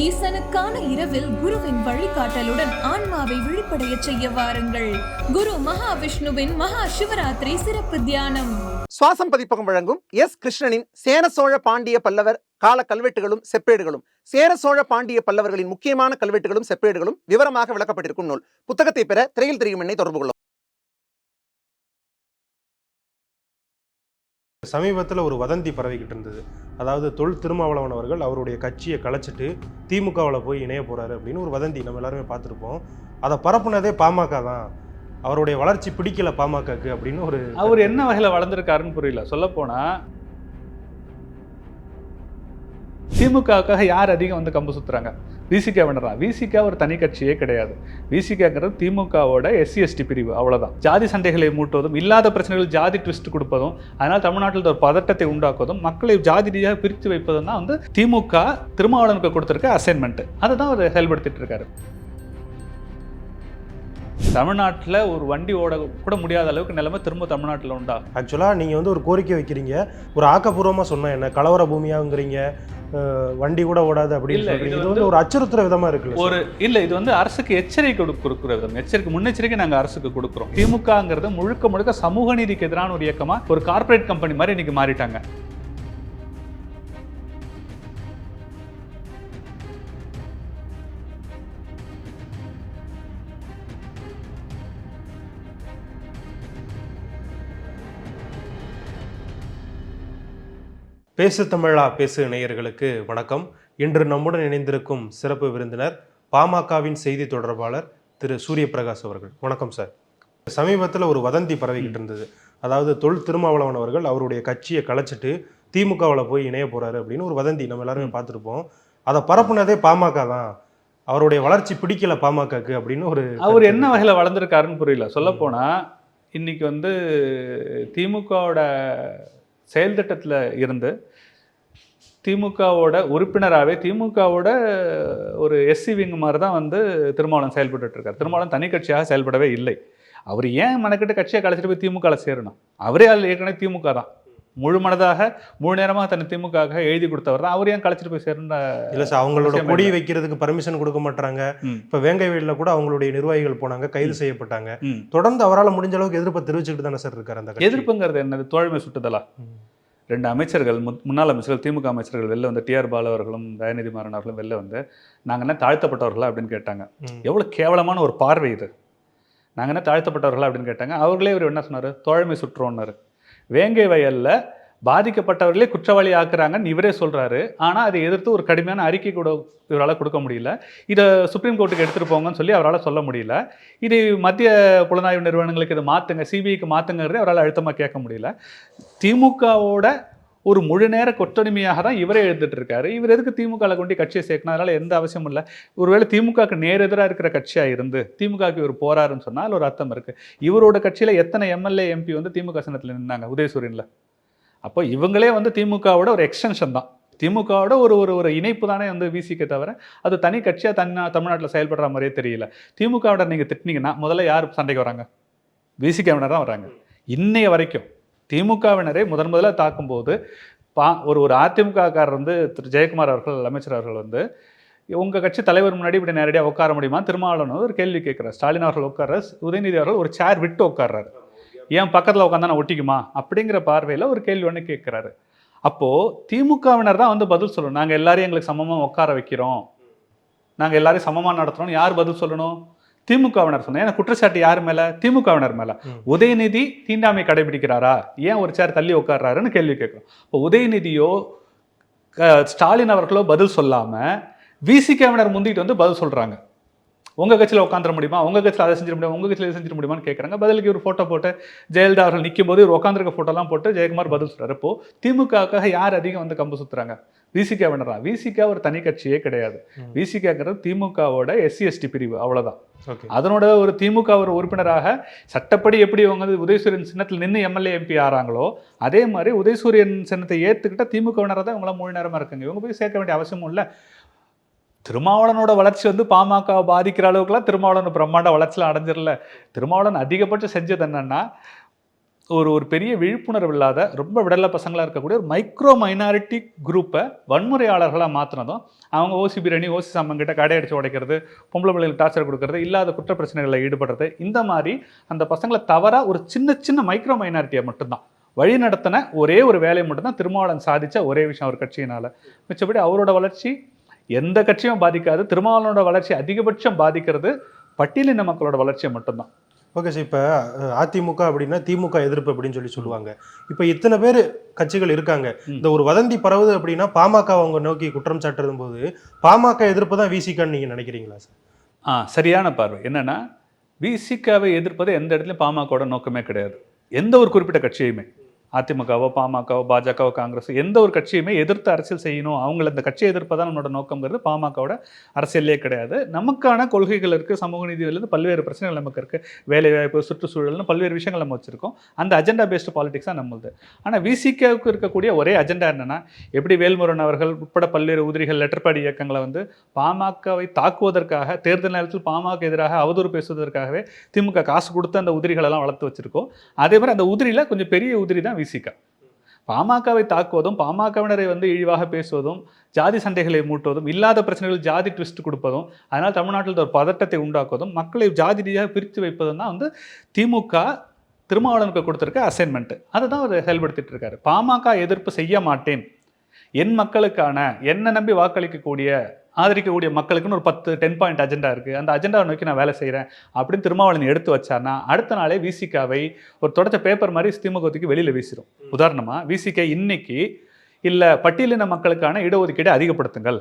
ஈசனுக்கான இரவில் குருவின் வழிகாட்டலுடன் ஆன்மாவை விழிப்படைய செய்ய வாருங்கள். குரு மகாவிஷ்ணுவின் மகா சிவராத்திரி சிறப்பு தியானம். சுவாசம் பதிப்பகம் வழங்கும் எஸ் கிருஷ்ணனின் சேர சோழ பாண்டிய பல்லவர் கால கல்வெட்டுகளும் செப்பேடுகளும். சேர சோழ பாண்டிய பல்லவர்களின் முக்கியமான கல்வெட்டுகளும் செப்பேடுகளும் விவரமாக விளக்கப்பட்டிருக்கும் நூல். புத்தகத்தை பெற திரையில் தெரியும் என்னை தொடர்பு கொள்ளும் சமீபத்தில் ஒரு வதந்தி பரவிக்கிட்டு இருந்தது. அதாவது தொல் திருமாவளவன் அவர்கள் அவருடைய கட்சியை கலைச்சிட்டு திமுகவில் போய் இணைய போறாரு அப்படின்னு ஒரு வதந்தி நம்ம எல்லாருமே பார்த்துருப்போம். அதை பரப்புனதே பாமக தான். அவருடைய வளர்ச்சி பிடிக்கல பாமகக்கு அப்படின்னு ஒரு அவர் என்ன வகையில் வளர்ந்துருக்காருன்னு புரியல. சொல்லப்போனால் திமுகவுக்காக யார் அதிகம் வந்து கம்பு சுத்துறாங்க? விசிகா வினரா? விசிகா ஒரு தனி கட்சியே கிடையாது. விசிகாங்கிறது திமுகவோட எஸ்சி எஸ்டி பிரிவு அவ்வளோதான் ஜாதி சண்டைகளை மூட்டுவதும் இல்லாத பிரச்சனைகள் ஜாதி ட்விஸ்ட் கொடுப்பதும் அதனால் தமிழ்நாட்டில் ஒரு பதட்டத்தை உண்டாக்குவதும் மக்களை ஜாதி ரீதியாக பிரித்து வைப்பதும் தான் வந்து திமுக திருமாவளவனுக்கு கொடுத்துருக்க அசைன்மெண்ட் அதை தான் அவர் செயல்படுத்திட்டு இருக்காரு. தமிழ்நாட்டில் ஒரு வண்டி ஓட கூட முடியாத அளவுக்கு நிலைமை திரும்ப தமிழ்நாட்டில் உண்டா? ஆக்சுவலாக நீங்கள் வந்து ஒரு கோரிக்கை வைக்கிறீங்க. ஒரு ஆக்கப்பூர்வமாக சொன்னால் என்ன? கலவர பூமியாங்கிறீங்க. வண்டி கூட ஓடாது அப்படின்னு இது வந்து ஒரு அச்சுறுத்துற விதமா இருக்குல்ல ஒரு இல்ல இது வந்து அரசுக்கு எச்சரிக்கை கொடு- கொடுக்கிற விதம். எச்சரிக்கை முன்னெச்சரிக்கை நாங்க அரசுக்கு கொடுக்குறோம். திமுகங்கிறது முழுக்க முழுக்க சமூக நீதிக்கு எதிரான ஒரு இயக்கமா ஒரு கார்ப்பரேட் கம்பெனி மாதிரி இன்னைக்கு மாறிட்டாங்க. பேசு தமிழா பேசு நேயர்களுக்கு வணக்கம். இன்று நம்முடன் இணைந்திருக்கும் சிறப்பு விருந்தினர் பாமகவின் செய்தி தொடர்பாளர் திரு சூரிய பிரகாஷ் அவர்கள். வணக்கம் சார். சமீபத்தில் ஒரு வதந்தி பரவிக்கிட்டு இருந்தது. அதாவது தொல் திருமாவளவன் அவர்கள் அவருடைய கட்சியை கலைச்சிட்டு திமுகவில் போய் இணைய போறாரு அப்படின்னு ஒரு வதந்தி நம்ம எல்லாருமே பார்த்துருப்போம். அதை பரப்புனதே பாமக தான். அவருடைய வளர்ச்சி பிடிக்கல பாமகக்கு அப்படின்னு ஒரு அவர் என்ன வகையில வளர்ந்துருக்காருன்னு புரியல. சொல்லப்போனா இன்னைக்கு வந்து திமுகவோட செயல்திட்டத்தில் இருந்து திமுகவோட உறுப்பினராகவே திமுகவோட ஒரு எஸ்சி விங் மாதிரி தான் வந்து திருமாவளம் செயல்பட்டுருக்கார் திருமாவளம் தனி கட்சியாக செயல்படவே இல்லை. அவர் ஏன் மனக்கிட்ட கட்சியை கலைச்சிட்டு போய் திமுகவில் சேரணும்? அவரே அதில் ஏற்கனவே திமுக தான் முழு மனதாக முழு நேரமாக தன்னை திமுக எழுதி கொடுத்தவர் தான். அவர் ஏன் கலைச்சிட்டு போய் சேரணும் இல்ல சார் அவங்களோட கொடி. வைக்கிறதுக்கு பர்மிஷன் கொடுக்க மாட்டாங்க. இப்ப வேங்கை வயல்ல கூட அவங்களுடைய நிர்வாகிகள் போனாங்க கைது செய்யப்பட்டாங்க. தொடர்ந்து அவரால் முடிஞ்ச அளவுக்கு எதிர்ப்பை தெரிவிச்சுட்டு தானே சார் இருக்காரு அந்த. எதிர்ப்புங்கிறது என்னது? தோழமை சுட்டுதலா. ரெண்டு அமைச்சர்கள் முன்னாள் அமைச்சர்கள் திமுக அமைச்சர்கள் வெளில வந்து டிஆர் பாலு அவர்களும் தயாநிதி மாறன் அவர்களும் வெளில வந்து நாங்கள் என்ன தாழ்த்தப்பட்டவர்களா? அப்படின்னு கேட்டாங்க. எவ்வளோ கேவலமான ஒரு பார்வை இது. நாங்கள் என்ன தாழ்த்தப்பட்டவர்களா? அப்படின்னு கேட்டாங்க. அவர்களே இவர் என்ன சொன்னார்? தோழமை சுற்றுவோன்னாரு வேங்கை வயலில் பாதிக்கப்பட்டவர்களே குற்றவாளி ஆக்குறாங்கன்னு இவரே சொல்கிறாரு ஆனால் அதை எதிர்த்து ஒரு கடுமையான அறிக்கை கூட இவரால் கொடுக்க முடியல. இதை சுப்ரீம் கோர்ட்டுக்கு எடுத்துகிட்டு போங்கன்னு சொல்லி அவரால் சொல்ல முடியல. இது மத்திய புலனாய்வு நிறுவனங்களுக்கு இதை மாற்றுங்க சிபிஐக்கு மாற்றுங்கிறதே அவரால் அழுத்தமாக கேட்க முடியல. திமுகவோட ஒரு முழு நேர கொத்தடிமையாக தான் இவரே எழுந்துட்டு இருக்காரு இவர் எதுக்கு திமுகவில் கொண்டு கட்சியை சேர்க்கணும்? அதனால எந்த அவசியமும் இல்லை. ஒருவேளை திமுகவுக்கு நேர் எதிராக இருக்கிற கட்சியாக இருந்து திமுகவுக்கு இவர் போறாருன்னு சொன்னால் ஒரு அர்த்தம் இருக்கு. இவரோட கட்சியில் எத்தனை எம்எல்ஏ எம்பி வந்து திமுக சனத்தில் நின்னாங்க? உதயசூரியனில். அப்போ இவங்களே வந்து திமுகவோட ஒரு எக்ஸ்டென்ஷன் தான். திமுகவோட ஒரு ஒரு ஒரு இணைப்பு தானே வந்து விசிக்க தவிர அது தனி கட்சியாக தன்னா தமிழ்நாட்டில் செயல்படுற மாதிரியே தெரியல. திமுகவோட நீங்கள் திட்டினீங்கன்னா முதல்ல யார் சண்டைக்கு வராங்க? விசிகவினர் தான் வராங்க. இன்னைய வரைக்கும் திமுகவினரை முதன் முதல்ல தாக்கும்போது பா ஒரு ஒரு அதிமுகக்காரர் வந்து திரு. ஜெயக்குமார் அவர்கள் அமைச்சர் அவர்கள் வந்து உங்கள் கட்சி தலைவர் முன்னாடி இப்படி நேரடியாக உட்கார முடியுமா? திருமாவளவன் ஒரு கேள்வி கேட்குறாரு. ஸ்டாலின் அவர்கள் உட்கார்ற உதயநிதி அவர்கள் ஒரு சேர் விட்டு உட்கார்றாரு. ஏன் பக்கத்தில் உட்காந்தா நான் ஒட்டிக்குமா? அப்படிங்கிற பார்வையில் ஒரு கேள்வி ஒன்று கேட்குறாரு. அப்போது திமுகவினர் தான் வந்து பதில் சொல்லணும். நாங்கள் எல்லாரையும் எங்களுக்கு சமமாக உட்கார வைக்கிறோம். நாங்கள் எல்லாரையும் சமமாக நடத்துகிறோம் யார் பதில் சொல்லணும்? திமுகவினர் சொன்னோம் ஏன்னா குற்றச்சாட்டு யார் மேலே? திமுகவினர் மேலே. உதயநிதி தீண்டாமை கடைபிடிக்கிறாரா? ஏன் ஒரு சேர் தள்ளி உட்கார்றாருன்னு கேள்வி கேட்குறோம். இப்போ உதயநிதியோ ஸ்டாலின் அவர்களோ பதில் சொல்லாமல் விசிகவினர் முந்திட்டு வந்து பதில் சொல்கிறாங்க உங்கள் கட்சியில் உட்காந்துட முடியுமா? உங்கள் கட்சியில் அதை செஞ்சிட முடியுமா? உங்கள் கட்சியில் இதை செஞ்சிட முடியுமான்னு கேட்குறாங்க பதிலுக்கு ஒரு ஃபோட்டோ போட்டு ஜெயலலிதா அவர்கள் நிற்கும் போது ஒரு உட்காந்துருக்க ஃபோட்டோலாம் போட்டு ஜெயக்குமார் பதில் சொல்கிறார் இப்போ திமுகவுக்காக யார் அதிகம் வந்து கம்பு சுற்றுறாங்க விசிகா வினரா? விசிகா ஒரு தனி கட்சியே கிடையாது. விசிகாங்கிறது திமுகவோட எஸ்சி எஸ்டி பிரிவு அவ்வளவுதான். ஓகே. அதனோட ஒரு திமுக ஒரு உறுப்பினராக சட்டப்படி எப்படி இவங்க வந்து உதயசூரியன் சின்னத்தில் நின்று எம்எல்ஏ எம்பி ஆறாங்களோ அதே மாதிரி உதயசூரியன் சின்னத்தை ஏற்றுக்கிட்ட திமுகவினராக தான் இவங்களாம் முழு நேரமாக இருக்காங்க. இவங்க போய் சேர்க்க வேண்டிய அவசியமும் இல்லை. திருமாவளனோட வளர்ச்சி வந்து பாமக பாதிக்கிற அளவுக்குலாம் திருமாவளன் பிரம்மாண்ட வளர்ச்சிலாம் அடைஞ்சிடல. திருமாவளன் அதிகபட்சம் செஞ்சது என்னன்னா ஒரு ஒரு பெரிய விழிப்புணர்வு இல்லாத ரொம்ப விடல பசங்களாக இருக்கக்கூடிய ஒரு மைக்ரோ மைனாரிட்டி குரூப்பை வன்முறையாளர்களாக மாற்றினதும் அவங்க ஓசி பிரியாணி ஓசி சாமன் கிட்ட கடையடிச்சு உடைக்கிறது பொம்பளை பிள்ளைகள் டார்ச்சர் கொடுக்கறது இல்லாத குற்ற பிரச்சனைகளில் ஈடுபடுறது இந்த மாதிரி அந்த பசங்களை தவறாக ஒரு சின்ன சின்ன மைக்ரோ மைனாரிட்டியை மட்டும்தான். வழி நடத்தின ஒரே ஒரு வேலையை மட்டும்தான் திருமாவளன் சாதித்த ஒரே விஷயம் அவர் கட்சியினால். மிச்சபடி அவரோட வளர்ச்சி எந்த கட்சியும் பாதிக்காது திருமாவளவனோட வளர்ச்சி அதிகபட்சம் பாதிக்கிறது பட்டியலின மக்களோட வளர்ச்சியை மட்டும்தான். ஓகே சார் இப்போ அதிமுக அப்படின்னா திமுக எதிர்ப்பு அப்படின்னு சொல்லி சொல்லுவாங்க. இப்போ இத்தனை பேர் கட்சிகள் இருக்காங்க. இந்த ஒரு வதந்தி பரவுது அப்படின்னா பாமக அவங்க நோக்கி குற்றம் சாட்டுறது போது பாமக எதிர்ப்பு தான் விசிகான்னு நீங்க நினைக்கிறீங்களா சார்? ஆ சரியான பார்வை. என்னன்னா விசிகாவை எதிர்ப்பது எந்த இடத்துலையும் பாமகவோட நோக்கமே கிடையாது. எந்த ஒரு குறிப்பிட்ட கட்சியுமே. அதிமுகவோ பாமகவோ பாஜகவோ காங்கிரஸ் எந்த ஒரு கட்சியுமே எதிர்த்து அரசியல் செய்யணும். அவங்கள இந்த கட்சியை எதிர்ப்பதான் நம்மளோட நோக்கங்கிறது பாமகவோட அரசியலே கிடையாது. நமக்கான கொள்கைகள் இருக்குது சமூக நீதியிலிருந்து பல்வேறு பிரச்சனைகள் நமக்கு இருக்குது வேலைவாய்ப்பு சுற்றுச்சூழல்னு பல்வேறு விஷயங்கள் நம்ம வச்சுருக்கோம். அந்த அஜெண்டா பேஸ்டு பாலிடிக்ஸ் தான் நம்மளுது. ஆனால் விசிகாவுக்கு இருக்கக்கூடிய ஒரே அஜெண்டா என்னென்னா எப்படி வேல்முருகன் அவர்கள் உட்பட பல்வேறு உதிரிகள் லெட்டர்பாடி இயக்கங்களை வந்து பாமகவை தாக்குவதற்காக தேர்தல் நேரத்தில் பாமக எதிராக அவதூறு பேசுவதற்காகவே திமுக காசு கொடுத்து அந்த உதிரிகளெல்லாம் வளர்த்து வச்சிருக்கோம். அதே மாதிரி அந்த உதிரியில் கொஞ்சம் பெரிய உதிரி தான் விசிக பாமகவை தாக்குவதும் பாமகவினரை வந்து இழிவாக பேசுவதும் ஜாதி சண்டைகளை மூட்டுவதும் இல்லாத பிரச்சனைகள் ஜாதி ட்விஸ்ட் கொடுப்பதும் அதனால் தமிழ்நாட்டில் ஒரு பதட்டத்தை உண்டாக்குவதும் மக்களை ஜாதி ரீதியாக பிரித்து வைப்பதும் தான் வந்து திமுக திருமாவளவனுக்கு கொடுத்துருக்க அசைன்மெண்ட்டு அதை தான் அவர் செயல்படுத்திட்டு இருக்காரு. பாமக எதிர்ப்பு செய்ய மாட்டேன். என் மக்களுக்கான என்னை நம்பி வாக்களிக்கக்கூடிய ஆதரிக்கக்கூடிய மக்களுக்குன்னு ஒரு பத்து டென் பாயிண்ட் அஜெண்டா இருக்குது அந்த அஜெண்டாவை நோக்கி நான் வேலை செய்கிறேன் அப்படின்னு திருமாவளவன் எடுத்து வச்சார்னா அடுத்த நாளே விசிகாவை ஒரு தொடச்ச பேப்பர் மாதிரி திமுகத்துக்கு வெளியில் வீசிடும் உதாரணமாக விசிகே இன்னைக்கு இல்லை பட்டியலின மக்களுக்கான இடஒதுக்கீடை அதிகப்படுத்துங்கள்.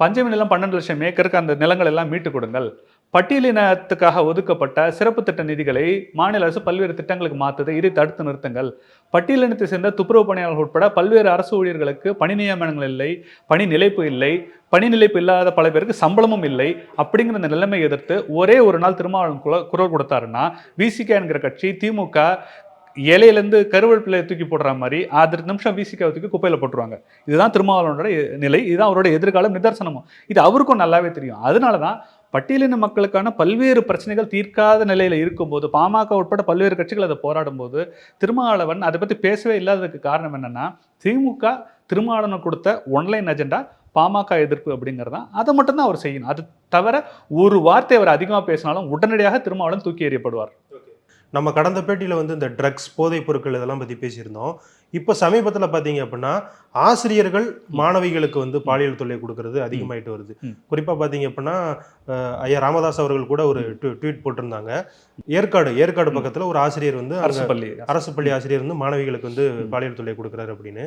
பஞ்சமி நிலம் பன்னெண்டு லட்சம் ஏக்கருக்கு அந்த நிலங்கள் எல்லாம் மீட்டு கொடுங்கள். பட்டியலினத்துக்காக ஒதுக்கப்பட்ட சிறப்பு திட்ட நிதிகளை மாநில அரசு பல்வேறு திட்டங்களுக்கு மாற்றுது இதை தடுத்து நிறுத்துங்கள். பட்டியலினத்தை சேர்ந்த துப்புரவு பணியாளர்கள் உட்பட பல்வேறு அரசு ஊழியர்களுக்கு பணி நியமனங்கள் இல்லை பணி நிலைப்பு இல்லை பணி நிலைப்பு இல்லாத பல பேருக்கு சம்பளமும் இல்லை அப்படிங்கிற அந்த நிலைமை எதிர்த்து ஒரே ஒரு நாள் திருமாவளவன் குல- குரல் கொடுத்தாருன்னா விசிகே என்கிற கட்சி திமுக இலையிலேருந்து கருவேப்பிலை தூக்கி போடுற மாதிரி ஆறு நிமிஷம் விசிகாவை தூக்கி குப்பையில் போட்டுருவாங்க. இதுதான் திருமாவளவனோட நிலை இதுதான் அவரோட எதிர்காலம் நிதர்சனமும். இது அவருக்கும் நல்லாவே தெரியும். அதனால தான் பட்டியலின மக்களுக்கான பல்வேறு பிரச்சனைகள் தீர்க்காத நிலையில் இருக்கும்போது பாமக உட்பட பல்வேறு கட்சிகள் அதை போராடும் போது திருமாவளவன் அதை பற்றி பேசவே இல்லாததுக்கு காரணம் என்னென்னா திமுக திருமாவளவன் கொடுத்த ஒன்லைன் அஜெண்டா பாமக எதிர்ப்பு அப்படிங்கிறது தான் அதை மட்டும்தான் அவர் செய்யணும். அது தவிர ஒரு வார்த்தை அவர் அதிகமாக பேசினாலும் உடனடியாக திருமாவளவன் தூக்கி எறியப்படுவார். நம்ம கடந்த பேட்டியில் வந்து இந்த ட்ரக்ஸ் போதைப் பொருட்கள் இதெல்லாம் பற்றி பேசியிருந்தோம். இப்போ சமீபத்தில் பார்த்தீங்க அப்படின்னா ஆசிரியர்கள் மாணவிகளுக்கு வந்து பாலியல் தொல்லை கொடுக்கறது அதிகமாயிட்டு வருது. குறிப்பாக பார்த்தீங்க அப்படின்னா ஐயா ராமதாஸ் அவர்கள் கூட ஒரு ட்வீட் போட்டிருந்தாங்க. ஏற்காடு ஏற்காடு பக்கத்தில் ஒரு ஆசிரியர் வந்து அரசு பள்ளி அரசு பள்ளி ஆசிரியர் வந்து மாணவிகளுக்கு வந்து பாலியல் தொல்லை கொடுக்குறாரு அப்படின்னு.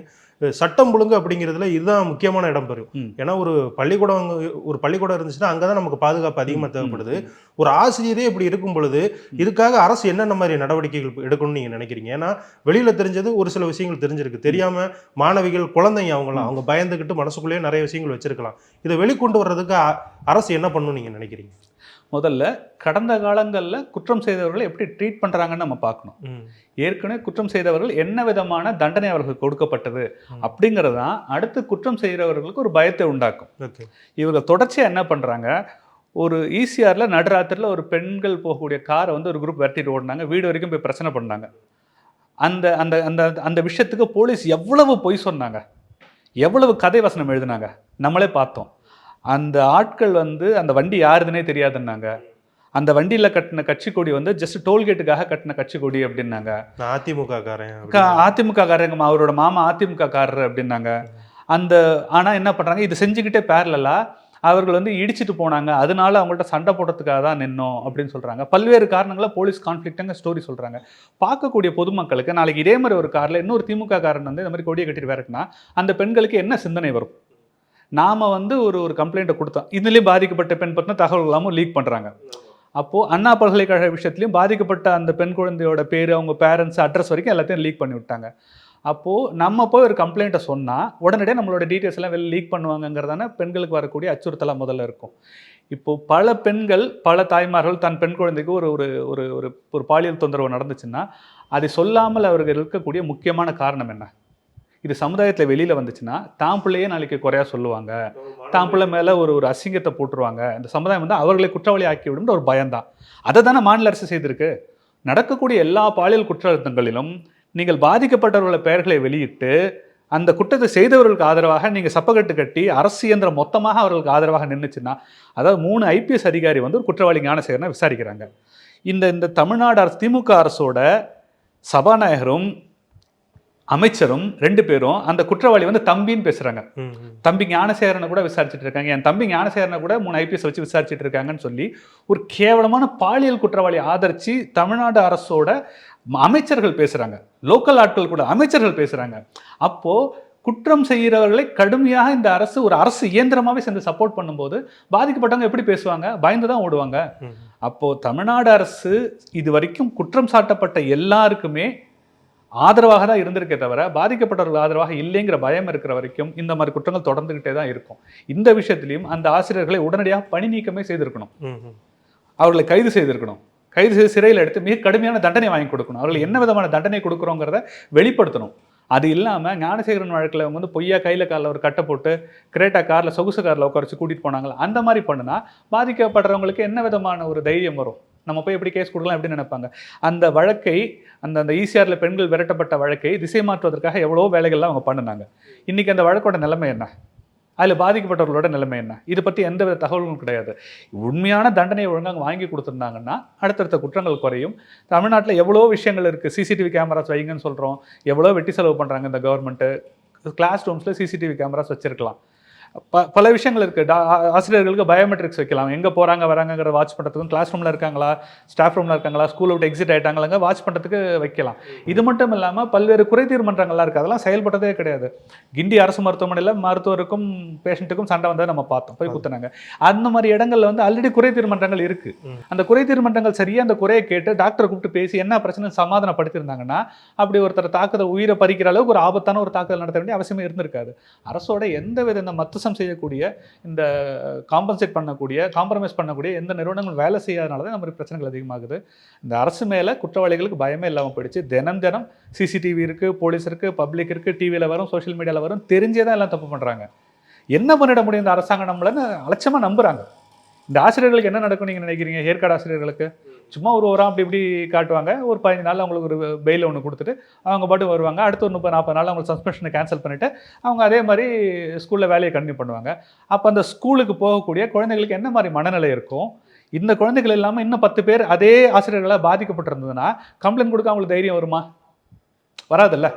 சட்டம் ஒழுங்கு அப்படிங்கிறதுல இதுதான் முக்கியமான இடம் பெறும். ஏன்னா ஒரு பள்ளிக்கூடம் ஒரு பள்ளிக்கூடம் இருந்துச்சுன்னா அங்கே தான் நமக்கு பாதுகாப்பு அதிகமாக தேவைப்படுது. ஒரு ஆசிரியரே இப்படி இருக்கும் பொழுது இதுக்காக அரசு என்னென்ன மாதிரி நடவடிக்கைகள் எடுக்கணும்னு நீங்க நினைக்கிறீங்க? ஏன்னா வெளியில தெரிஞ்சது ஒரு சில விஷயங்கள் தெரிஞ்சிருக்கு. தெரியாம மாணவிகள் குழந்தைங்க அவங்களாம் அவங்க பயந்துகிட்டு மனசுக்குள்ளேயே நிறைய விஷயங்கள் வச்சிருக்கலாம். இதை வெளிக்கொண்டு வர்றதுக்கு அரசு என்ன பண்ணணும்னு நீங்க நினைக்கிறீங்க? முதல்ல கடந்த காலங்களில் குற்றம் செய்தவர்களை எப்படி ட்ரீட் பண்ணுறாங்கன்னு நம்ம பார்க்கணும். ஏற்கனவே குற்றம் செய்தவர்கள் என்ன விதமான தண்டனை அவர்களுக்கு கொடுக்கப்பட்டது. அப்படிங்கிறது தான் அடுத்து குற்றம் செய்கிறவர்களுக்கு ஒரு பயத்தை உண்டாக்கும். இவங்க தொடர்ச்சியாக என்ன பண்ணுறாங்க ஒரு ஈசிஆரில் நடுராத்திரியில் ஒரு பெண்கள் போகக்கூடிய காரை வந்து ஒரு குரூப் விரட்டிட்டு ஓடினாங்க. வீடு வரைக்கும் போய் பிரச்சனை பண்ணாங்க. அந்த அந்த அந்த அந்த விஷயத்துக்கு போலீஸ் எவ்வளவு பொய் சொன்னாங்க? எவ்வளவு கதை வசனம் எழுதினாங்க? நம்மளே பார்த்தோம். அந்த ஆட்கள் வந்து அந்த வண்டி யாருதுன்னே தெரியாதுன்னாங்க. அந்த வண்டியில் கட்டின கட்சி கொடி வந்து ஜஸ்ட் டோல்கேட்டுக்காக கட்டின கட்சி கொடி அப்படின்னாங்க அதிமுக காரன் அதிமுக காரங்க அவரோட மாமா அதிமுக காரர் அப்படின்னாங்க. அந்த ஆனால் என்ன பண்ணுறாங்க இது செஞ்சுக்கிட்டே பேரலா அவர்கள் வந்து இடிச்சிட்டு போனாங்க. அதனால அவங்கள்ட்ட சண்டை போடுறதுக்காக தான் நின்னோம் அப்படின்னு சொல்கிறாங்க பல்வேறு காரணங்களை போலீஸ் கான்ஃப்ளிக்ட்டுங்க ஸ்டோரி சொல்கிறாங்க பார்க்கக்கூடிய பொதுமக்களுக்கு நாளைக்கு இதே மாதிரி ஒரு காரில் இன்னொரு திமுக காரன் வந்து இந்த மாதிரி கொடியை கட்டிட்டு வேறக்குன்னா அந்த பெண்களுக்கு என்ன சிந்தனை வரும்? நாம் வந்து ஒரு ஒரு கம்ப்ளைண்ட்டை கொடுத்தோம். இதுலேயும் பாதிக்கப்பட்ட பெண் பற்றின தகவல் இல்லாமல் லீக் பண்ணுறாங்க அப்போது அண்ணா பல்கலைக்கழக விஷயத்துலையும் பாதிக்கப்பட்ட அந்த பெண் குழந்தையோட பேர் அவங்க பேரண்ட்ஸ் அட்ரஸ் வரைக்கும் எல்லாத்தையும் லீக் பண்ணி விட்டாங்க. அப்போது நம்ம போய் ஒரு கம்ப்ளைண்ட்டை சொன்னால் உடனடியாக நம்மளோட டீட்டெயில்ஸ் எல்லாம் வெளில லீக் பண்ணுவாங்கங்கிறதான பெண்களுக்கு வரக்கூடிய அச்சுறுத்தலாக முதல்ல இருக்கும். இப்போது பல பெண்கள் பல தாய்மார்கள் தன் பெண் குழந்தைக்கு ஒரு ஒரு ஒரு ஒரு ஒரு பாலியல் தொந்தரவு நடந்துச்சுன்னா அதை சொல்லாமல் அவர்கள் இருக்கக்கூடிய முக்கியமான காரணம் என்ன? இது சமுதாயத்தில் வெளியில் வந்துச்சுன்னா தான் பிள்ளையே நாளைக்கு குறையா சொல்லுவாங்க. தான் பிள்ளை மேலே ஒரு ஒரு அசிங்கத்தை போட்டுருவாங்க. இந்த சமுதாயம் வந்து அவர்களை குற்றவாளி ஆக்கி விடும்ன்ற ஒரு பயம்தான். அதை தானே மாநில அரசு செய்திருக்கு. நடக்கக்கூடிய எல்லா பாலியல் குற்றங்களிலும் நீங்கள் பாதிக்கப்பட்டவர்கள பெயர்களை வெளியிட்டு அந்த குற்றத்தை செய்தவர்களுக்கு ஆதரவாக நீங்கள் சப்பக்கட்டு கட்டி அரசு இயந்திரம் மொத்தமாக அவர்களுக்கு ஆதரவாக நின்றுச்சுன்னா அதாவது மூணு ஐபிஎஸ் அதிகாரி வந்து ஒரு குற்றவாளி ஞானசேகரனை விசாரிக்கிறாங்க. இந்த இந்த தமிழ்நாடு அரசு திமுக அரசோட சபாநாயகரும் அமைச்சரும் ரெண்டு பேரும் அந்த குற்றவாளி வந்து தம்பின்னு பேசுறாங்க. ம். தம்பி ஞானசேகரனை கூட விசாரிச்சுட்டு இருக்காங்க. என் தம்பி ஞானசேகரனை கூட மூணு ஐபிஎஸ் வச்சு விசாரிச்சுட்டு இருக்காங்கன்னு சொல்லி ஒரு கேவலமான பாலியல் குற்றவாளி ஆதரிச்சு தமிழ்நாடு அரசோட அமைச்சர்கள் பேசுறாங்க. லோக்கல் ஆட்கள் கூட அமைச்சர்கள் பேசுறாங்க. அப்போ குற்றம் செய்கிறவர்களை கடுமையாக இந்த அரசு ஒரு அரசு இயந்திரமாவே சேர்ந்து சப்போர்ட் பண்ணும்போது பாதிக்கப்பட்டவங்க எப்படி பேசுவாங்க? பயந்து தான் ஓடுவாங்க. ம். அப்போ தமிழ்நாடு அரசு இது வரைக்கும் குற்றம் சாட்டப்பட்ட எல்லாருக்குமே ஆதரவாக தான் இருந்திருக்கே தவிர பாதிக்கப்பட்டவர்கள் ஆதரவாக இல்லைங்கிற பயம் இருக்கிற வரைக்கும் இந்த மாதிரி குற்றங்கள் தொடர்ந்துகிட்டே தான் இருக்கும். இந்த விஷயத்திலையும் அந்த ஆசிரியர்களை உடனடியாக பணி நீக்கமே செய்திருக்கணும். அவர்களை கைது செய்திருக்கணும். கைது செய்து சிறையில் எடுத்து மிக கடுமையான தண்டனை வாங்கி கொடுக்கணும். அவர்கள் என்ன விதமான தண்டனை கொடுக்குறோங்கிறத வெளிப்படுத்தணும். அது இல்லாமல் ஞானசேகரன் வழக்கில் அவங்க வந்து பொய்யா கையில் காலில் ஒரு கட்டை போட்டு கிரேட்டா காரில் சொகுசு காரில் உட்கார வச்சு கூட்டிகிட்டு போனாங்களா? அந்த மாதிரி பண்ணுனா பாதிக்கப்படுறவங்களுக்கு என்ன விதமான ஒரு தைரியம் வரும்? நம்ம போய் எப்படி கேஸ் கொடுக்கலாம் எப்படி நினைப்பாங்க. அந்த வழக்கை அந்த அந்த ஈசிஆரில் பெண்கள் விரட்டப்பட்ட வழக்கை திசை மாற்றுவதற்காக எவ்வளோ வேலைகள்லாம் அவங்க பண்ணுனாங்க. இன்றைக்கி அந்த வழக்கோட நிலைமை என்ன? அதில் பாதிக்கப்பட்டவர்களோட நிலைமை என்ன? இதை பற்றி எந்த வித தகவல்களும் கிடையாது. உண்மையான தண்டனையை ஒழுங்காக வாங்கி கொடுத்துருந்தாங்கன்னா அடுத்தடுத்த குற்றங்கள் குறையும். தமிழ்நாட்டில் எவ்வளோ விஷயங்கள் இருக்குது சிசிடிவி கேமராஸ் வைங்கன்னு சொல்கிறோம் எவ்வளோ வெட்டி செலவு பண்ணுறாங்க இந்த கவர்மெண்ட்டு கிளாஸ் ரூம்ஸில் சிசிடிவி கேமராஸ் வச்சுருக்கலாம். ப பல விஷயங்கள் இருக்குது ஆசிரியர்களுக்கு பயோமெட்ரிக்ஸ் வைக்கலாம். எங்கே போகிறாங்க வராங்கங்கிற வாட்ச் பண்ணுறதுக்கும் கிளாஸ் ரூமில் இருக்காங்களா? ஸ்டாஃப் ரூமில் இருக்காங்களா? ஸ்கூலை விட்டு எக்ஸிட் ஆகிட்டாங்களாங்க வாட்ச் பண்ணுறதுக்கு வைக்கலாம். இது மட்டும் இல்லாமல் பல்வேறு குறைதீர் மன்றங்கள்லாம் இருக்குது அதெல்லாம் செயல்பட்டதே கிடையாது. கிண்டி அரசு மருத்துவமனையில் மருத்துவருக்கும் பேஷண்ட்டுக்கும் சண்டை வந்ததை நம்ம பார்த்தோம். போய் குத்துனாங்க. அந்த மாதிரி இடங்கள்ல வந்து ஆல்ரெடி குறைதீர் மன்றங்கள் இருக்குது. அந்த குறைதீர் மன்றங்கள் சரியாக அந்த குறையை கேட்டு டாக்டரை கூப்பிட்டு பேசி என்ன பிரச்சனை சமாதானப்படுத்தியிருந்தாங்கன்னா அப்படி ஒருத்தர் தாக்குதல் உயிரை பறிக்கிற அளவுக்கு ஒரு ஆபத்தான ஒரு தாக்குதல் நடத்த வேண்டிய அவசியமே இருந்திருக்காது. அரசோட எந்த வித இந்த மத்துசம் செய்யக்கூடிய இந்த காம்பன்சேட் பண்ணக்கூடிய காம்ப்ரமைஸ் பண்ணக்கூடிய எந்த நிறுவனங்கள் வேலை செய்யாதனால தான் நம்ம பிரச்சனைகள் அதிகமாகுது. இந்த அரசு மேலே குற்றவாளிகளுக்கு பயமே இல்லாமல் போயிடுச்சு. தினம் தினம் சிசிடிவி இருக்குது போலீஸ் இருக்குது பப்ளிக் இருக்குது டிவியில் வரும் சோஷியல் மீடியாவில் வரும் தெரிஞ்சே தான் எல்லாம் தப்பு பண்ணுறாங்க என்ன பண்ணிட முடியும் இந்த அரசாங்கம் நம்மளன்னு அலட்சியமாக நம்புகிறாங்க இந்த ஆசிரியர்களுக்கு என்ன நடக்கும் நீங்கள் நினைக்கிறீங்க? ஏற்காடு ஆசிரியர்களுக்கு? சும்மா ஒரு வாரம் அப்படி இப்படி காட்டுவாங்க. ஒரு பதினஞ்சு நாள் அவங்களுக்கு ஒரு பெயில் ஒன்று கொடுத்துட்டு அவங்க பாட்டு வருவாங்க. அடுத்த ஒரு முப்பது நாற்பது நாள் அவங்களுக்கு சஸ்பென்ஷனை கேன்சல் பண்ணிவிட்டு அவங்க அதே மாதிரி ஸ்கூலில் வேலையை கண்டினியூ பண்ணுவாங்க. அப்போ அந்த ஸ்கூலுக்கு போகக்கூடிய குழந்தைகளுக்கு என்ன மாதிரி மனநிலை இருக்கும்? இந்த குழந்தைகள் இல்லாமல் இன்னும் பத்து பேர் அதே ஆசிரியர்களால் பாதிக்கப்பட்டிருந்ததுன்னா கம்ப்ளைண்ட் கொடுக்க அவங்களுக்கு தைரியம் வருமா? வராதுல்ல.